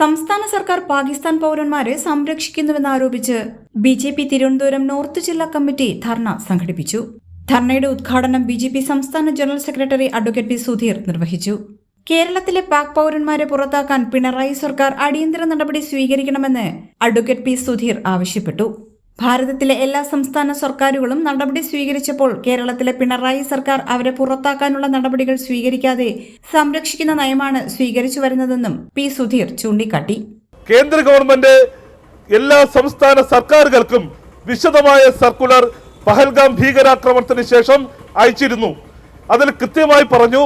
സംസ്ഥാന സർക്കാർ പാകിസ്ഥാൻ പൗരന്മാരെ സംരക്ഷിക്കുന്നുവെന്നാരോപിച്ച് B J P Thiruvananthapuram north ജില്ലാ കമ്മിറ്റി ധർണ സംഘടിപ്പിച്ചു. ധർണയുടെ ഉദ്ഘാടനം ബി ജെ പി സംസ്ഥാന general secretary advocate P Sudheer നിർവഹിച്ചു. കേരളത്തിലെ പാക് പൗരന്മാരെ പുറത്താക്കാൻ പിണറായി സർക്കാർ അടിയന്തര നടപടി സ്വീകരിക്കണമെന്ന് അഡ്വക്കേറ്റ് പി സുധീർ ആവശ്യപ്പെട്ടു. ഭാരതത്തിലെ എല്ലാ സംസ്ഥാന സർക്കാരുകളും നടപടി സ്വീകരിച്ചപ്പോൾ കേരളത്തിലെ പിണറായി സർക്കാർ അവരെ പുറത്താക്കാനുള്ള നടപടികൾ സ്വീകരിക്കാതെ സംരക്ഷിക്കുന്ന നയമാണ് സ്വീകരിച്ചു വരുന്നതെന്നും പി സുധീർ ചൂണ്ടിക്കാട്ടി. കേന്ദ്ര ഗവൺമെന്റ് എല്ലാ സംസ്ഥാന സർക്കാരുകൾക്കും വിശദമായ സർക്കുലർ പഹൽഗാം ഭീകരാക്രമണത്തിന് ശേഷം അയച്ചിരുന്നു. അതിൽ കൃത്യമായി പറഞ്ഞു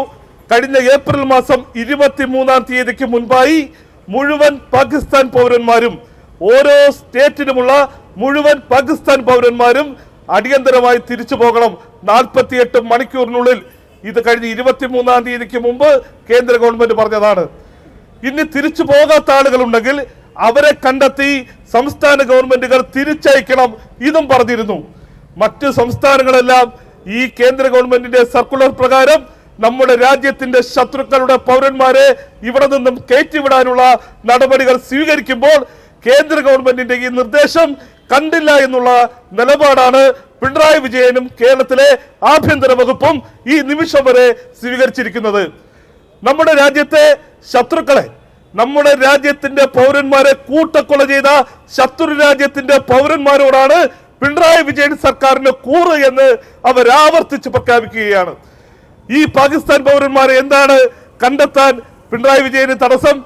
കഴിഞ്ഞ ഏപ്രിൽ മാസം ഇരുപത്തിമൂന്നാം തീയതിക്ക് മുൻപായി മുഴുവൻ പാകിസ്ഥാൻ പൗരന്മാരും ഓരോ സ്റ്റേറ്റിനുമുള്ള മുഴുവൻ പാകിസ്ഥാൻ പൗരന്മാരും അടിയന്തരമായി തിരിച്ചു പോകണം. നാൽപ്പത്തിയെട്ട് മണിക്കൂറിനുള്ളിൽ. ഇത് കഴിഞ്ഞ് ഇരുപത്തിമൂന്നാം തീയതിക്ക് മുമ്പ് കേന്ദ്ര ഗവൺമെന്റ് പറഞ്ഞതാണ്. ഇനി തിരിച്ചു പോകാത്ത ആളുകളുണ്ടെങ്കിൽ അവരെ കണ്ടെത്തി സംസ്ഥാന ഗവൺമെന്റുകൾ തിരിച്ചയക്കണം ഇതും പറഞ്ഞിരുന്നു. മറ്റു സംസ്ഥാനങ്ങളെല്ലാം ഈ കേന്ദ്ര ഗവൺമെന്റിന്റെ സർക്കുലർ പ്രകാരം നമ്മുടെ രാജ്യത്തിന്റെ ശത്രുക്കളുടെ പൗരന്മാരെ ഇവിടെ നിന്നും കയറ്റിവിടാനുള്ള നടപടികൾ സ്വീകരിക്കുമ്പോൾ കേന്ദ്ര ഗവൺമെന്റിന്റെ ഈ നിർദ്ദേശം കണ്ടില്ല എന്നുള്ള നിലപാടാണ് പിണറായി വിജയനും കേരളത്തിലെ ആഭ്യന്തര വകുപ്പും ഈ നിമിഷം വരെ സ്വീകരിച്ചിരിക്കുന്നത്. നമ്മുടെ രാജ്യത്തെ ശത്രുക്കളെ നമ്മുടെ രാജ്യത്തിന്റെ പൗരന്മാരെ കൂട്ടക്കൊല ചെയ്ത ശത്രു രാജ്യത്തിന്റെ പൗരന്മാരോടാണ് പിണറായി വിജയൻ സർക്കാരിന്റെ കൂറ് എന്ന് അവർ ആവർത്തിച്ച് പ്രഖ്യാപിക്കുകയാണ്. ഈ പാകിസ്ഥാൻ പൗരന്മാരെ എന്താണ് കണ്ടെത്താൻ പിണറായി വിജയന് തടസ്സം?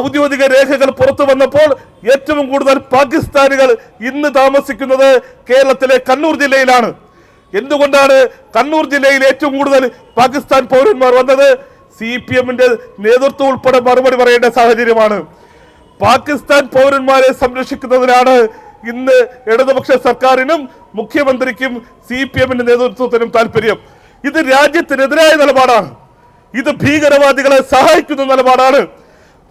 ഔദ്യോഗിക രേഖകൾ പുറത്തു വന്നപ്പോൾ ഏറ്റവും കൂടുതൽ പാകിസ്ഥാനികൾ ഇന്ന് താമസിക്കുന്നത് കേരളത്തിലെ കണ്ണൂർ ജില്ലയിലാണ്. എന്തുകൊണ്ടാണ് കണ്ണൂർ ജില്ലയിൽ ഏറ്റവും കൂടുതൽ പാകിസ്ഥാൻ പൗരന്മാർ വന്നത്? സി പി എമ്മിന്റെ നേതൃത്വം ഉൾപ്പെടെ മറുപടി പറയേണ്ട സാഹചര്യമാണ്. പാകിസ്ഥാൻ പൗരന്മാരെ സംരക്ഷിക്കുന്നതിനാണ് ഇന്ന് ഇടതുപക്ഷ സർക്കാരിനും മുഖ്യമന്ത്രിക്കും സി പി എമ്മിന്റെ നേതൃത്വത്തിനും താല്പര്യം ഇത് രാജ്യത്തിനെതിരായ നിലപാടാണ്. ഇത് ഭീകരവാദികളെ സഹായിക്കുന്ന നിലപാടാണ്.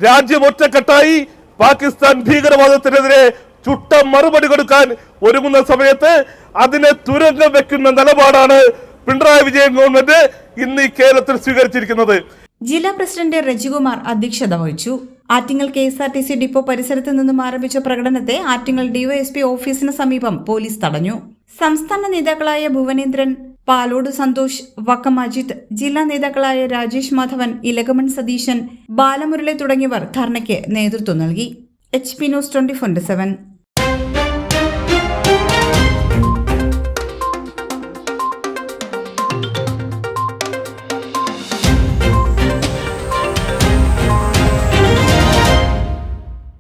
രാജ്യം ഒറ്റക്കെട്ടായി പാകിസ്ഥാൻ ഭീകരവാദത്തിനെതിരെ ചുട്ട മറുപടി കൊടുക്കാൻ ഒരുങ്ങുന്ന സമയത്ത് അതിനെ തുരങ്കം വെക്കുന്ന നിലപാടാണ് പിണറായി വിജയൻ ഗവൺമെന്റ് ഇന്ന് ഈ കേരളത്തിൽ സ്വീകരിച്ചിരിക്കുന്നത്. ജില്ലാ പ്രസിഡന്റ് രജികുമാർ അധ്യക്ഷത വഹിച്ചു. Attingal K S R T C depot പരിസരത്ത് നിന്നും ആരംഭിച്ച പ്രകടനത്തെ ആറ്റിങ്ങൽ ഡിവൈഎസ്പി ഓഫീസിന് സമീപം പോലീസ് തടഞ്ഞു. സംസ്ഥാന നേതാക്കളായ ഭുവനേന്ദ്രൻ പാലോട് സന്തോഷ് വക്കം അജിത് ജില്ലാ നേതാക്കളായ രാജേഷ് മാധവൻ ഇലകമൺ സതീശൻ ബാലമുരളി തുടങ്ങിയവർ ധർണയ്ക്ക് നേതൃത്വം നൽകി. H P news twenty four seven.